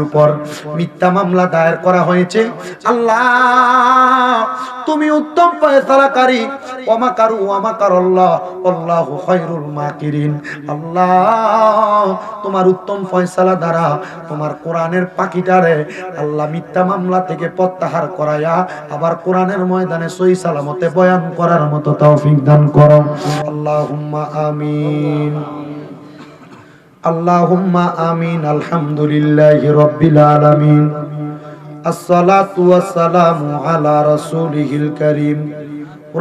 উপর মিথ্যা মামলা দায়ের করা হয়েছে। আল্লাহ, তুমি উত্তম আল্লাহু মাকিরিন। আল্লাহ, তোমার উত্তম ফয়সালা দ্বারা তোমার কোরআনের পাখিটারে আল্লাহ মিথ্যা মামলা থেকে প্রত্যাহার করায়া আবার কোরআনের ময়দানে সহি সালামতে বয়ান করার মতো তৌফিক দান করো। আল্লাহুম্মা আমিন। আল্লাহুম্মা আমিন, আলহামদুলিল্লাহি রাব্বিল আলামিন। আসসালাতু ওয়াসসালামু আলা রাসূলিহিল কারীম।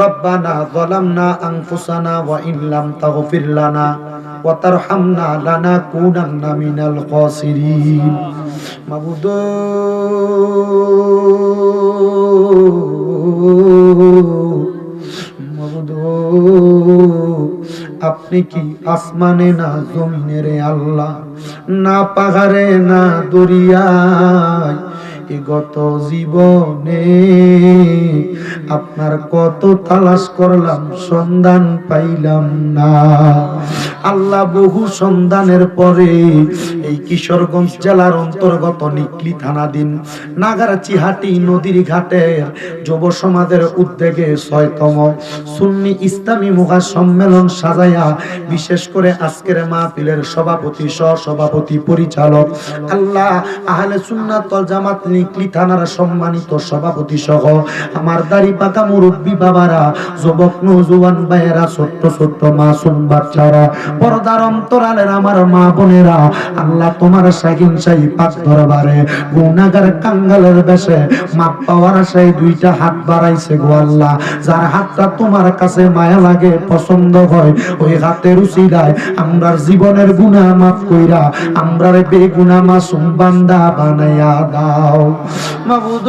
রব্বানা যালামনা আনফুসানা ওয়া ইন লাম লানা ওয়া তারহামনা লানাকুনান্না মিনাল খাসিরিন। মাবুদু কি আসমানে না জমিনে রে আল্লাহ? না পাহাড়ে, না দরিয়ায় গত জীবনে আপনার কত তালাশ করলাম, সন্ধান পাইলাম না। আল্লাহ বহু সন্ধানের পরে এই কিশোরগঞ্জ জেলার অন্তর্গত নিকলি থানাধীন নাগারচিহাটি নদীর ঘাটের যুব সমাজের উদ্যোগে ছয়তম সুন্নি ইসলামী মুখা সম্মেলন সাজাইয়া বিশেষ করে আজকের মাহফিলের সভাপতি সহ সভাপতি পরিচালক, আল্লাহ আহলে সুন্নাতল জামাত নিকলি থানার সম্মানিত সভাপতি সহ আমার দাড়ি পাকা মুরব্বী বাবারা, যুবক নৌজুয়ান ভাইয়েরা, ছোট্ট ছোট্ট মাসুম বাচ্চারা, পর্দার অন্তরালের আমার মা বোনেরা, আল্লাহ তোমার সাকিন সাই পাক দরবারে গুনাগার কাঙ্গালের বেশে মাপ পাওয়ার আশায় দুইটা হাত বাড়াইছে গো আল্লাহ। যার হাতটা তোমার কাছে মায়া লাগে, পছন্দ হয়, ওই হাতের উসিলায় আমরার জীবনের গুনাহ মাফ কইরা, আমরার বেগুনা মাসুম বান্দা বানাইয়া দাও। মাবুদ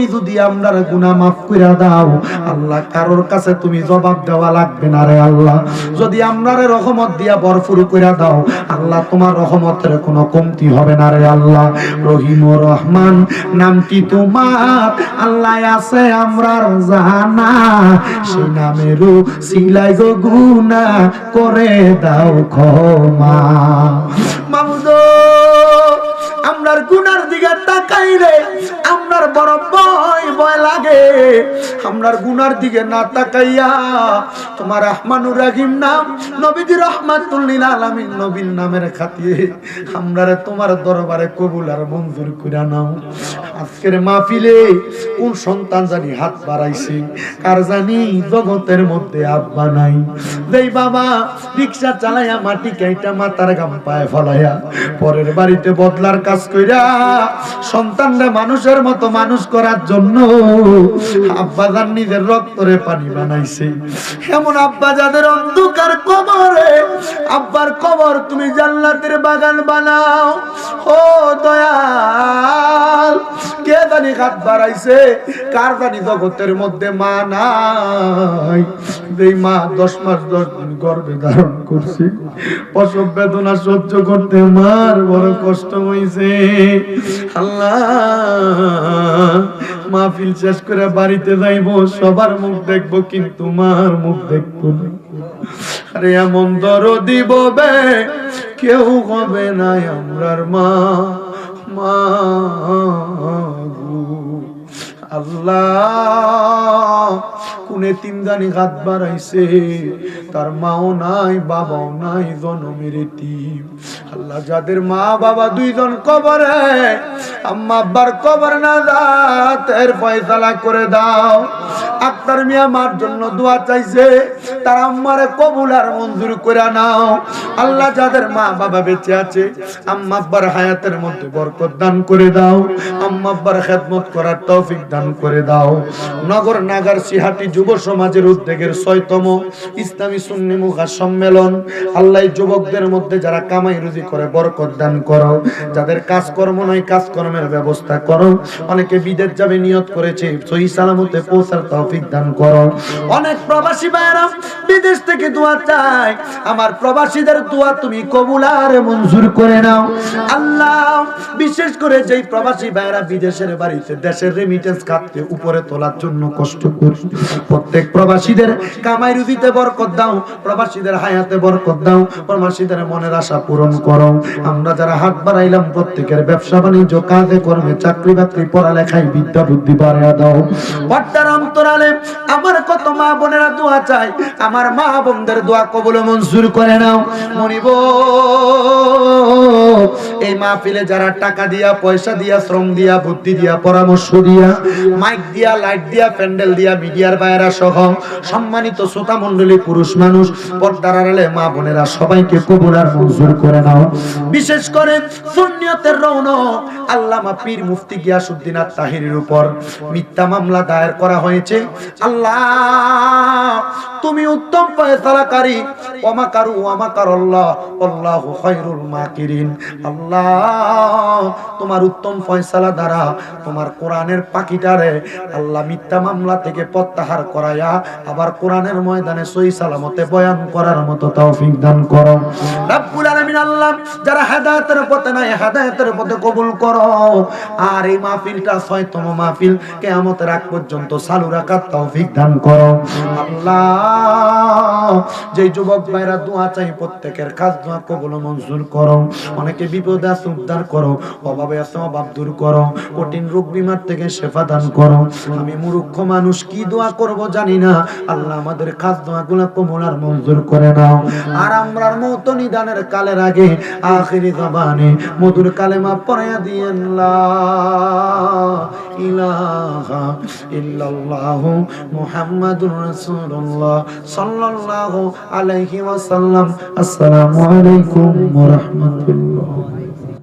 তুমি যদি আমরার গুনাহ মাফ কইরা দাও, আল্লাহ কারোর কাছে তুমি জবাব দেওয়া লাগবে না রে আল্লাহ। যদি আমরারে রহমত দিয়া ভরপুর কইরা দাও, আল্লাহ তোমার রহমতের কোনো কমতি হবে না রে আল্লাহ। রহিম রহমান নামটি তোমার? আল্লাহ আছে আমরার জানা। সেই নামেরও সিলাই গো গুনা করে দাও ক্ষমা। আমরার গুনার দিকে তাকাইলে, আমরার বড় ভয় আমরার গুনার দিকে না তাকাইয়া তোমার রহমানুর রাহিম নাম, নবীজি রহমাতুল্লিল আলামিন নবীর নামের খাতিয়ে আমরারে তোমার দরবারে কবুল আর মঞ্জুর কইরা নাও। আজকের মাহফিলে কোন সন্তান জানি হাত বাড়াইছে, কার জানি জগতের মধ্যে আব্বা নাই। দেই বাবা রিক্সা চালাইয়া মাটি কাইটা মাথার গাম পায়ে ফলাইয়া পরের বাড়িতে বদলার কাজ কইরা সন্তানরা মানুষের মতো মানুষ করার জন্য আব্বা যান নিজের রক্তরে পানি বানাইছে। এমন আব্বা যাদের অন্ধকার কবরে, আব্বার কবর তুমি জান্নাতের বাগান বানাও। ও দয়াল কে জানি হাত বাড়াইছে? কার জানি জগতের মধ্যে মা নাই? এই মা দশ মাস দশ দিন গর্ভে ধারণ করছে। প্রসব বেদনা সহ্য করতে মার বড় কষ্ট হইছে। আল্লাহ, মাহফিল শেষ করে বাড়িতে যাইব, সবার মুখ দেখব, কিন্তু মার মুখ দেখব আরে এমন দর দিব বে কেউ হবে না আমরার মা। তিন জানি বাড়াইছে। তার মাও নাই, বাবাও নাই, জনমের এতিম আল্লাহ যাদের মা, বাবা দুইজন কবরে, আম্মা আব্বার কবর না যাতের ফয়সালা করে দাও। আক্তার মিয়া মার জন্য দোয়া চাইছে। তার আম্মারে কবুল আর মঞ্জুর করে নাও। আল্লাহ যাদের মা বাবা বেঁচে আছে, আম্মা আব্বার হায়াতের মধ্যে বরকত দান করে দাও। আম্মা আব্বার খেদমত করার তৌফিক দান করে দাও। নগর নাগার সিহাটি যুব সমাজের উদ্যোগের ছয়তম ইসলামী সুন্নি মুখা সম্মেলন। আল্লাহ যুবকদের মধ্যে যারা কামাই রুজি করে বরকত দান করো। যাদের কাজকর্ম নয়, কাজকর্মের ব্যবস্থা করো। অনেকে বিদেশ যাবে নিয়ত করেছে, সহি সালামতে পৌঁছার তৌফিক দান করো। অনেক প্রবাসী ভাইরা বিদেশ থেকে দোয়া চাই। আমার প্রবাসীদের দোয়া তুমি কবুল আর মঞ্জুর করে নাও। আল্লাহ, বিশেষ করে যেই প্রবাসী ভাইরা বিদেশের বাড়িতে দেশের রেমিটেন্স খাতকে উপরে তোলার জন্য কষ্ট করে। প্রত্যেক প্রবাসীদের কামাই রুজিতে বরকত দাও, প্রবাসীদের হায়াতে বরকত দাও, প্রবাসীদের মনের আশা পূরণ করো। আমরা যারা হাত বাড়াইলাম প্রত্যেকের ব্যবসা বাণিজ্য, কাজে কর্মে, চাকরি বাকরি, পড়ালেখায় বিদ্যা বুদ্ধি বাড়াইয়া দাও। পর্দার অন্তরালে আমার কত মা বোনেরা দোয়া চাই আমার মা বোনদের দোয়া কবুল মঞ্জুর করে নাও। মনিব এই মাহফিলে যারা টাকা দিয়া, পয়সা দিয়া, শ্রম দিয়া, বুদ্ধি দিয়া, পরামর্শ দিয়া, মাইক দিয়া, লাইট দিয়া, প্যান্ডেল দিয়া, মিডিয়ার বাইরা সহ সম্মানিত শ্রোতা মণ্ডলী, পুরুষ মানুষ, পর্দার আড়ালে মা বোনেরা সবাইকে কবুল আর মঞ্জুর করে নাও। বিশেষ করে সুন্নিয়তের রৌন আল্লামা পীর মুফতি গিয়াসউদ্দিন আর তাহিরের উপর। মিথ্যা মামলা দায়ের করা হয়েছে। আল্লাহ, তুমি উত্তম ফয়সালাকারী। ওমা কারু, ওমা আল্লাহু খায়রুল মাকিরিন। আল্লাহ, তোমার উত্তম ফয়সালা দ্বারা তোমার কোরআনের পাখিটারে আল্লাহ মিথ্যা মামলা থেকে প্রত্যাহার করায়া আবার কোরআনের ময়দানে সহি সালামতে বয়ান করার মতো তৌফিক দান করো। রাব্বুল আলামিন আল্লাহ, যারা হেদায়েতের পথে নাই, হেদায়েতের পথে কবুল করো। আর এই মাহফিলটা ছয়তম মাহফিল, কিয়ামতের আগ পর্যন্ত চালু রাখার তৌফিক দান করো। আল্লাহ যে যুবক ভাইরা দোয়া চাই, প্রত্যেকের কাজ দোয়া কবুল মঞ্জুর করো। অনেকে বিপদে আছে, উদ্ধার করো। অভাবে আছে, অভাব দূর করো। কঠিন রোগ বিমার থেকে শেফা দান করো। আমি মূর্খ মানুষ, কি দোয়া করব জানি না। আল্লাহ আমাদের কাজ দোয়া গুলা কবুল আর মঞ্জুর করে নাও। আর আমরার মত নিদানের কালের আগে আখিরি জবানে মধুর কালেমা পড়াইয়া দিয়েন, লা ইলাহা ইল্লাল্লাহ মুহাম্মাদুর রাসূলুল্লাহ সাল্লাল্লাহু আলাইহি ওয়াসাল্লাম। আসসালামু আলাইকুম ওয়া রাহমাতুল্লাহ।